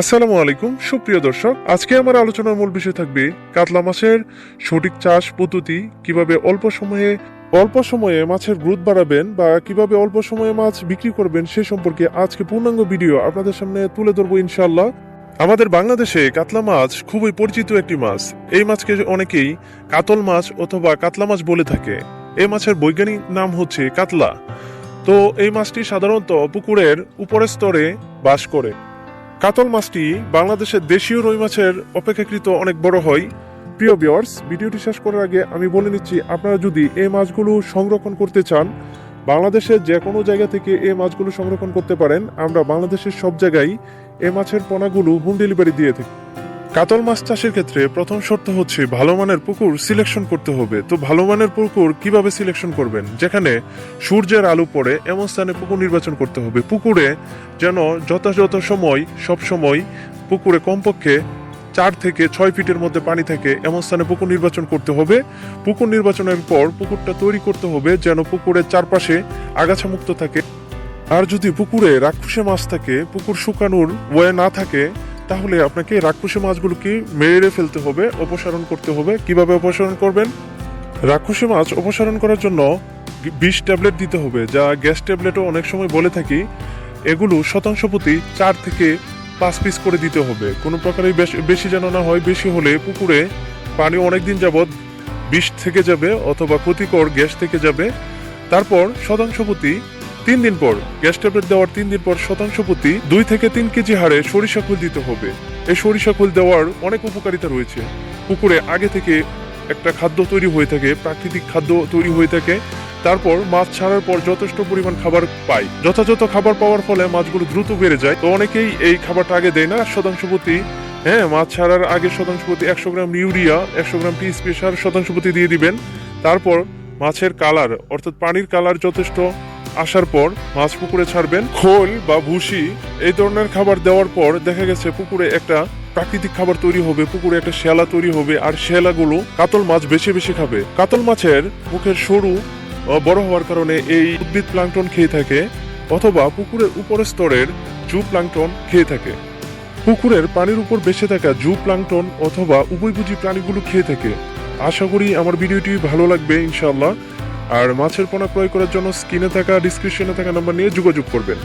আসসালামু আলাইকুম, সুপ্রিয় দর্শক। আজকে আমার আলোচনার মূল বিষয় থাকবে কাতলা মাছের সঠিক চাষ পদ্ধতি, কীভাবে অল্প সময়ে অল্প সময়ে মাছের গ্রোথ বাড়াবেন বা কীভাবে অল্প সময়ে মাছ বিক্রি করবেন সে সম্পর্কে আজকে পূর্ণাঙ্গ ভিডিও আপনাদের সামনে তুলে ধরবো ইনশাল্লাহ আমাদের বাংলাদেশে কাতলা মাছ খুবই পরিচিত একটি মাছ। এই মাছকে অনেকেই কাতল মাছ অথবা কাতলা মাছ বলে থাকে। এই মাছের বৈজ্ঞানিক নাম হচ্ছে কাতলা। তো এই মাছটি সাধারণত পুকুরের উপরের স্তরে বাস করে। কাতল মাছটি বাংলাদেশের দেশীয় রুই মাছের অপেক্ষাকৃত অনেক বড় হয়। প্রিয় বিয়ার্স ভিডিওটি শেষ করার আগে আমি বলে নিচ্ছি, আপনারা যদি এই মাছগুলো সংরক্ষণ করতে চান বাংলাদেশের যে কোনো জায়গা থেকে এই মাছগুলো সংরক্ষণ করতে পারেন। আমরা বাংলাদেশের সব জায়গায় এ মাছের পোনাগুলো হোম ডেলিভারি দিয়ে থাকি। কাতল মাছ চাষের ক্ষেত্রে প্রথম শর্ত হচ্ছে ভালো মানের পুকুর সিলেকশন করতে হবে। তো ভালো মানের পুকুর কীভাবে সিলেকশন করবেন? যেখানে সূর্যের আলো পড়ে, এমন স্থানে পুকুর নির্বাচন করতে হবে। পুকুরে যেন যথাযথ সময়, সব সময় পুকুরে কমপক্ষে চার থেকে ছয় ফিটের মধ্যে পানি থাকে, এমন স্থানে পুকুর নির্বাচন করতে হবে। পুকুর নির্বাচনের পর পুকুরটা তৈরি করতে হবে যেন পুকুরের চারপাশে আগাছা মুক্ত থাকে। আর যদি পুকুরে রাক্ষসে মাছ থাকে, পুকুর শুকানোর ওয়ে না থাকে তাহলে আপনাকে রাক্ষসে মাছগুলোকে মেরে ফেলতে হবে, অপসারণ করতে হবে। কীভাবে অপসারণ করবেন? রাক্ষসে মাছ অপসারণ করার জন্য বিষ ট্যাবলেট দিতে হবে, যা গ্যাস ট্যাবলেটও অনেক সময় বলে থাকি, এগুলো শতাংশ প্রতি চার থেকে পাঁচ পিস করে দিতে হবে। কোনো প্রকারের বেশ- বেশি যেন না হয়, বেশি হলে পুকুরে পানি অনেক দিন যাবৎ বিষ থেকে যাবে অথবা ক্ষতিকর গ্যাস থেকে যাবে। তারপর শতাংশ প্রতি তিন দিন পর, গ্যাস ট্যাবলেট দেওয়ার তিন দিন পর শতাংশ প্রতি দুই থেকে তিন কেজি হারে সরিষা খোল দিতে হবে। এই সরিষা খোল দেওয়ার অনেক উপকারিতা রয়েছে। পুকুরে আগে থেকে একটা খাদ্য তৈরি হয়ে থাকে, প্রাকৃতিক খাদ্য তৈরি হয়ে থাকে। তারপর মাছ ছাড়ার পর যথেষ্ট পরিমাণ খাবার পাই। যথাযথ খাবার পাওয়ার ফলে মাছগুলো দ্রুত বেড়ে যায়। তো অনেকেই এই খাবারটা আগে দেয় না শতাংশ প্রতি হ্যাঁ মাছ ছাড়ার আগে শতাংশ প্রতি একশো গ্রাম ইউরিয়া, একশো গ্রাম টিএসপি সার শতাংশ প্রতি দিয়ে দিবেন। তারপর মাছের কালার, অর্থাৎ পানির কালার যথেষ্ট। আসার পর মাছ পুকুরে ছাড়বেন। খোল বা ভুসি, এই ধরনের খাবার দেওয়ার পর দেখা গেছে পুকুরে একটা প্রাকৃতিক খাবার তৈরি হবে, পুকুরে একটা শ্যালা তৈরি হবে, আর শ্যালাগুলো কাতল মাছ বেশি বেশি খাবে। কাতল মাছের মুখের সরু বড় হওয়ার কারণে এই উদ্ভিদ প্লাংটন খেয়ে থাকে, অথবা পুকুরের উপরের স্তরের জু প্লাংটন খেয়ে থাকে। পুকুরের পানির উপর বেঁচে থাকা জু প্লাংটন অথবা উভয়ভোজী প্রাণীগুলো খেয়ে থাকে। আশা করি আমার ভিডিওটি ভালো লাগবে, ইনশাআল্লাহ। আর মাছের পোনা ক্রয় করার জন্য স্ক্রিনে থাকা ডিসক্রিপশনে থাকা নাম্বার নিয়ে যোগাযোগ করবেন।